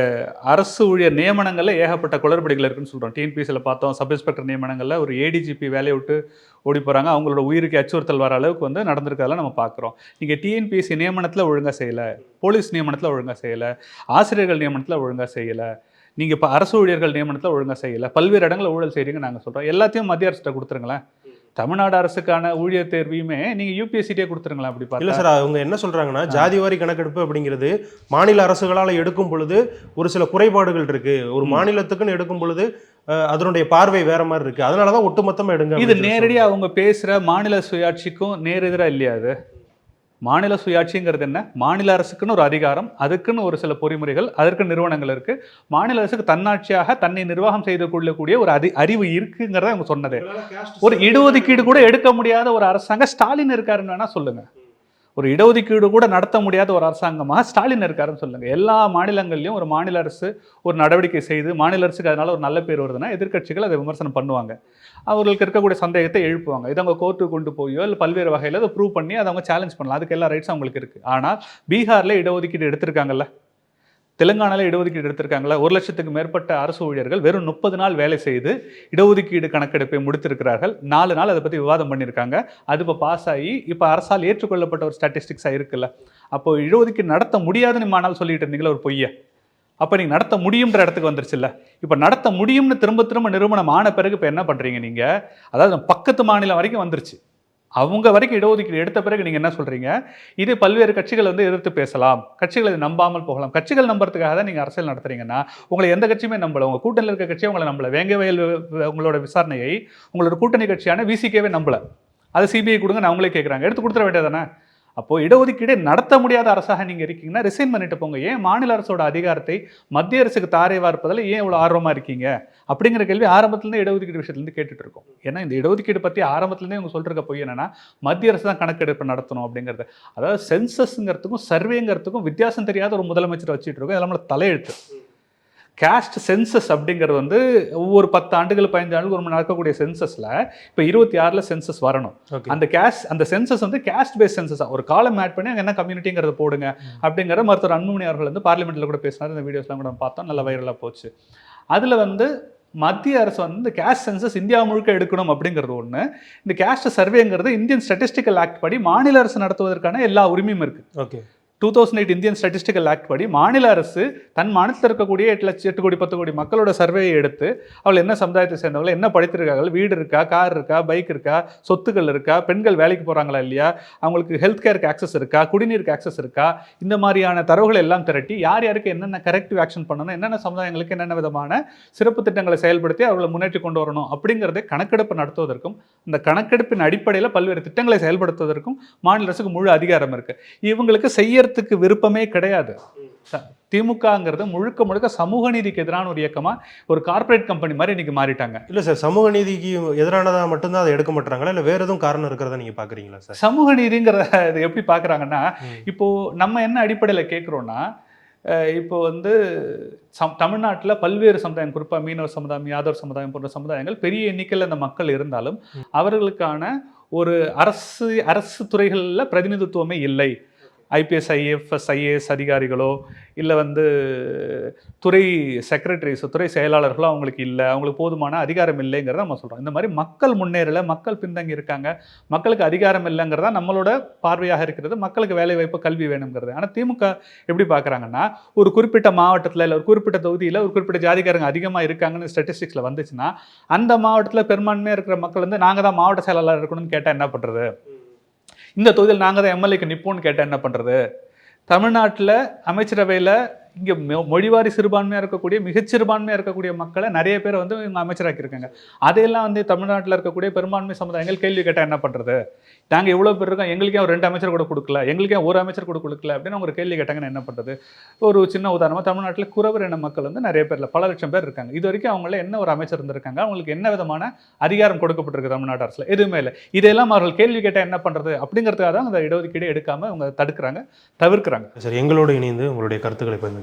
அரசு ஊழியர் நியமனங்கள்ல ஏகப்பட்ட குளறுபடிகள் இருக்குன்னு சொல்றோம். டிஎன்பிசியில் பார்த்தோம் சப் இன்ஸ்பெக்டர் நியமனங்கள்ல ஒரு ஏடிஜிபி வேலையை விட்டு ஓடி போறாங்க. அவங்களோட உயிருக்கு அச்சுறுத்தல் வர அளவுக்கு வந்து நடந்திருக்கதெல்லாம் நம்ம பார்க்குறோம். நீங்க டிஎன்பிஎஸ்சி நியமனத்துல ஒழுங்கா செய்யல போலீஸ் நியமனத்துல ஒழுங்கா செய்யல ஆசிரியர்கள் நியமனத்துல ஒழுங்கா செய்யல நீங்க இப்போ அரசு ஊழியர்கள் நியமனத்துல ஒழுங்கா செய்யல பல்வேறு இடங்களில் ஊழல் செய்றீங்க நாங்க சொல்றோம். எல்லாத்தையும் மத்திய அரசுகிட்ட கொடுத்துருங்களேன். தமிழ்நாடு அரசுக்கான ஊழியர் தேர்வையுமே நீங்க யூபிஎஸ்சிட்டே கொடுத்துருங்களேன் அப்படி இல்ல சார் அவங்க என்ன சொல்றாங்கன்னா ஜாதிவாரி கணக்கெடுப்பு அப்படிங்கிறது மாநில அரசுகளால் எடுக்கும் பொழுது ஒரு சில குறைபாடுகள் இருக்கு. ஒரு. மாநிலத்துக்குன்னு எடுக்கும் பொழுது அதனுடைய பார்வை வேற மாதிரி இருக்கு. அதனாலதான் ஒட்டுமொத்தமா எடுங்க இது நேரடியாக அவங்க பேசுகிற மாநில சுயாட்சிக்கும் நேரெதிரா இல்லையா அது மாநில சுயாட்சிங்கிறது என்ன? மாநில அரசுக்குன்னு ஒரு அதிகாரம் அதுக்குன்னு ஒரு சில பொறிமுறைகள் அதற்கு நிறுவனங்கள் இருக்கு. மாநில அரசுக்கு தன்னாட்சியாக தன்னை நிர்வாகம் செய்து கொள்ளக்கூடிய ஒரு அதி அறிவு இருக்குங்கிறத அவங்க சொன்னது. ஒரு இடஒதுக்கீடு கூட எடுக்க முடியாத ஒரு அரசாங்க ஸ்டாலின் இருக்காருன்னு வேணா சொல்லுங்க. ஒரு இடஒதுக்கீடு கூட நடத்த முடியாத ஒரு அரசாங்கமாக ஸ்டாலின் இருக்காருன்னு சொல்லுங்கள் எல்லா மாநிலங்கள்லையும் ஒரு மாநில அரசு ஒரு நடவடிக்கை செய்து மாநில அரசுக்கு அதனால் ஒரு நல்ல பேர் வருதுன்னா எதிர்க்கட்சிகள் அதை விமர்சனம் பண்ணுவாங்க. அவர்களுக்கு இருக்கக்கூடிய சந்தேகத்தை எழுப்புவாங்க. இதை அவங்க கோர்ட்டுக்கு கொண்டு போயோ இல்லை பல்வேறு வகையில் அதை ப்ரூவ் பண்ணி அதை அவங்க சேலஞ்ச் பண்ணலாம். அதுக்கு எல்லா ரைட்ஸும் அவங்களுக்கு இருக்குது ஆனால் பீகாரில் இடஒதுக்கீடு எடுத்திருக்காங்கல்ல. தெலுங்கானால இடஒதுக்கீடு எடுத்திருக்காங்களா? ஒரு லட்சத்துக்கு மேற்பட்ட அரசு ஊழியர்கள் வெறும் முப்பது நாள் வேலை செய்து இடஒதுக்கீடு கணக்கெடுப்பை முடித்திருக்கிறார்கள். நாலு நாள் அதை பற்றி விவாதம் பண்ணியிருக்காங்க. அது இப்போ பாஸ் ஆகி இப்போ அரசால் ஏற்றுக்கொள்ளப்பட்ட ஒரு ஸ்டாட்டிஸ்டிக்ஸாக இருக்குல்ல. அப்போ இடஒதுக்கீடு நடத்த முடியாதுன்னு மானால் சொல்லிட்டு இருந்தீங்களா ஒரு பொய்யை. அப்போ நீங்கள் நடத்த முடியுன்ற இடத்துக்கு வந்துருச்சுல்ல. இப்போ நடத்த முடியும்னு திரும்ப திரும்ப நிறுவனம் ஆன பிறகு இப்போ என்ன பண்ணுறீங்க நீங்கள் அதாவது பக்கத்து மாநிலம் வரைக்கும் வந்துருச்சு. அவங்க வரைக்கும் இடஒதுக்கீடு எடுத்த பிறகு நீங்கள் என்ன சொல்கிறீங்க இது பல்வேறு கட்சிகள் வந்து எதிர்த்து பேசலாம். கட்சிகள் இதை நம்பாமல் போகலாம். கட்சிகள் நம்புறதுக்காக தான் நீங்கள் அரசியல் நடத்துறீங்கன்னா உங்களை எந்த கட்சியுமே நம்பலை. உங்கள் கூட்டணியில் இருக்க கட்சியை உங்களை நம்பலை. வேங்க வயல் உங்களோட விசாரணையை உங்களோட கூட்டணி கட்சியான விசிகேவே நம்பலை. அது சிபிஐ கொடுங்க நான் அவங்களே கேட்குறாங்க எடுத்து கொடுத்துட வேண்டியதானே அப்போ இடஒதுக்கீடு நடத்த முடியாத அரசாக நீங்கள் இருக்கீங்கன்னா ரிசைன் பண்ணிட்டு போங்க. ஏன் மாநில அரசோட அதிகாரத்தை மத்திய அரசுக்கு தாரை வார்ப்பதில் ஏன் இவ்வளோ ஆர்வமாக இருக்கீங்க? அப்படிங்கிற கேள்வி ஆரம்பத்துலேருந்து இடஒதுக்கீடு விஷயத்துலேருந்து கேட்டுட்டு இருக்கோம் ஏன்னா இந்த இடஒதுக்கீடு பற்றி ஆரம்பத்துலேருந்தே அவங்க சொல்லிருக்க போய் என்னன்னா மத்திய அரசு தான் கணக்கெடுப்பு நடத்தணும் அப்படிங்கிறது. அதாவது சென்சஸ்ங்கிறதுக்கும் சர்வேங்கிறதுக்கும் வித்தியாசம் தெரியாத ஒரு முதலமைச்சர் வச்சுட்டு இருக்கோம். இதெல்லாம் தலையெழுத்து. கேஸ்ட் சென்சஸ் அப்படிங்கிறது வந்து ஒவ்வொரு பத்து ஆண்டுகள் பதினஞ்சு ஆண்டுகள் ஒரு நடக்கக்கூடிய சென்சஸில் இப்போ இருபத்தி ஆறில் சென்சஸ் வரணும். அந்த கேஸ்ட் அந்த சென்சஸ் வந்து கேஸ்ட் பேஸ் சென்சஸ் ஒரு காலம் ஆட் பண்ணி அங்க என்ன கம்யூனிட்டிங்கிறத போடுங்க அப்படிங்கிற மருத்துவர் அன்புமணி அவர்கள் வந்து பார்லிமெண்ட்டில் கூட பேசினார். இந்த வீடியோஸ்லாம் கூட பார்த்தோம். நல்ல வைரலாக போச்சு. அதில் வந்து மத்திய அரசு வந்து இந்த கேஸ்ட் சென்சஸ் இந்தியா முழுக்க எடுக்கணும் அப்படிங்கிறது ஒன்று இந்த கேஸ்ட் சர்வேங்கிறது இந்தியன் ஸ்டாட்டிஸ்டிக்கல் ஆக்ட் படி மாநில அரசு நடத்துவதற்கான எல்லா உரிமையும் இருக்குது okay two thousand eight Indian statistical act படி மாநில அரசு தன் மாநிலத்தில் இருக்கக்கூடிய எட்டு லட்சம் எட்டு கோடி பத்து கோடி மக்களோட சர்வேயை எடுத்து அவள் என்ன சமுதாயத்தை சேர்ந்தவங்க என்ன படித்திருக்காங்க வீடு இருக்கா கார் இருக்கா பைக் இருக்கா சொத்துக்கள் இருக்கா பெண்கள் வேலைக்கு போகிறாங்களா இல்லையா அவங்களுக்கு ஹெல்த் கேருக்கு ஆக்சஸ் இருக்கா குடிநீருக்கு ஆக்சஸ் இருக்கா இந்த மாதிரியான தரவுகள் எல்லாம் திரட்டி யார் யாருக்கு என்னென்ன கரெக்டிவ் ஆக்ஷன் பண்ணணும் என்னென்ன சமுதாயங்களுக்கு என்னென்ன விதமான சிறப்பு திட்டங்களை செயல்படுத்தி அவர்களை முன்னேற்றி கொண்டு வரணும் அப்படிங்கிறத கணக்கெடுப்பு நடத்துவதற்கும் இந்த கணக்கெடுப்பின் அடிப்படையில் பல்வேறு திட்டங்களை செயல்படுத்துவதற்கும் மாநில அரசுக்கு முழு அதிகாரம் இருக்குது இவங்களுக்கு செய்யறதுக்கு விருப்பமே கிடையாது. திமுகங்கிறது முழுக்க முழுக்க சமூக நீதிக்கு எதிரான ஒரு இயக்கமா ஒரு கார்ப்பரேட் கம்பெனி மாதிரி இன்னைக்கு மாறிட்டாங்க. இல்ல சார் சமூக நீதிக்கு எதிரானதா மட்டும்தான் அதை எடுக்க மாட்டாங்களா இல்ல வேற எதுவும் காரணம் இருக்கிறதா நீங்க பாக்குறீங்களா சார்? சமூக நீதிங்கிறத இது எப்படி பார்க்குறாங்கன்னா ம். இப்போ நம்ம என்ன அடிப்படையில் கேட்குறோன்னா இப்போ வந்து சம் தமிழ்நாட்டில் பல்வேறு சமுதாயம் குறிப்பாக மீனவ சமுதாயம் யாதவ சமுதாயம் போன்ற சமுதாயங்கள் பெரிய எண்ணிக்கையில் அந்த மக்கள் இருந்தாலும் அவர்களுக்கான ஒரு அரசு அரசு துறைகளில் பிரதிநிதித்துவமே இல்லை. ஐபிஎஸ் ஐஎஃப்எஸ் ஐஏஎஸ் அதிகாரிகளோ இல்லை வந்து துறை செக்ரட்டரிஸ் துறை செயலாளர்களோ அவங்களுக்கு இல்லை. அவங்களுக்கு போதுமான அதிகாரம் இல்லைங்கிறத நம்ம சொல்கிறோம் இந்த மாதிரி மக்கள் முன்னேறல மக்கள் பின்தங்கி இருக்காங்க மக்களுக்கு அதிகாரம் இல்லைங்கிறதா நம்மளோட பார்வையாக இருக்கிறது மக்களுக்கு வேலை வாய்ப்பு கல்வி வேணுங்கிறது. ஆனால் திமுக எப்படி பார்க்குறாங்கன்னா ஒரு குறிப்பிட்ட மாவட்டத்தில் இல்லை ஒரு குறிப்பிட்ட தொகுதியில் ஒரு குறிப்பிட்ட ஜாதிக்காரங்க அதிகமாக இருக்காங்கன்னு ஸ்டாட்டிஸ்டிக்ஸில் வந்துச்சுன்னா அந்த மாவட்டத்தில் பெரும்பான்மையாக இருக்கிற மக்கள் வந்து நாங்கள் தான் மாவட்ட செயலாளர் இருக்கணும்னு கேட்டால் என்ன பண்ணுறது இந்த தொகுதியில் நாங்கள் தான் எம்எல்ஏக்கு நிற்போன்னு கேட்டால் என்ன பண்ணுறது தமிழ்நாட்டில் அமைச்சரவையில் இங்கே மொழிவாரி சிறுபான்மையாக இருக்கக்கூடிய மிகச்சிறுபான்மையாக இருக்கக்கூடிய மக்களை நிறைய பேர் வந்து இவங்க அமைச்சராக்கியிருக்காங்க. அதையெல்லாம் வந்து தமிழ்நாட்டில் இருக்கக்கூடிய பெரும்பான்மை சமுதாயங்கள் கேள்வி கேட்டால் என்ன பண்ணுறது நாங்கள் இவ்வளோ பேர் இருக்கோம் எங்களுக்கே ஒரு ரெண்டு அமைச்சர் கூட கொடுக்கல எங்களுக்கே ஒரு அமைச்சர் கூட கொடுக்கல அப்படின்னு அவங்க ஒரு கேள்வி கேட்டாங்கன்னா என்ன பண்ணுறது ஒரு சின்ன உதாரணமாக தமிழ்நாட்டில் குறவர் இன மக்கள் வந்து நிறைய பேரில் பல லட்சம் பேர் இருக்காங்க. இது வரைக்கும் அவங்கள என்ன ஒரு அமைச்சர் இருந்திருக்காங்க அவங்களுக்கு என்ன விதமான அதிகாரம் கொடுக்கப்பட்டிருக்கு தமிழ்நாடு அரசில்? எதுவுமே இல்லை. இதையெல்லாம் அவர்கள் கேள்வி கேட்டால் என்ன பண்ணுறது அப்படிங்கிறதுக்காக தான் அந்த இடஒதுக்கீடு எடுக்காமல் அவங்க தடுக்கிறாங்க தவிர்க்கிறாங்க. சார் எங்களோடு இணைந்து உங்களுடைய கருத்துக்களை பகிர்ந்து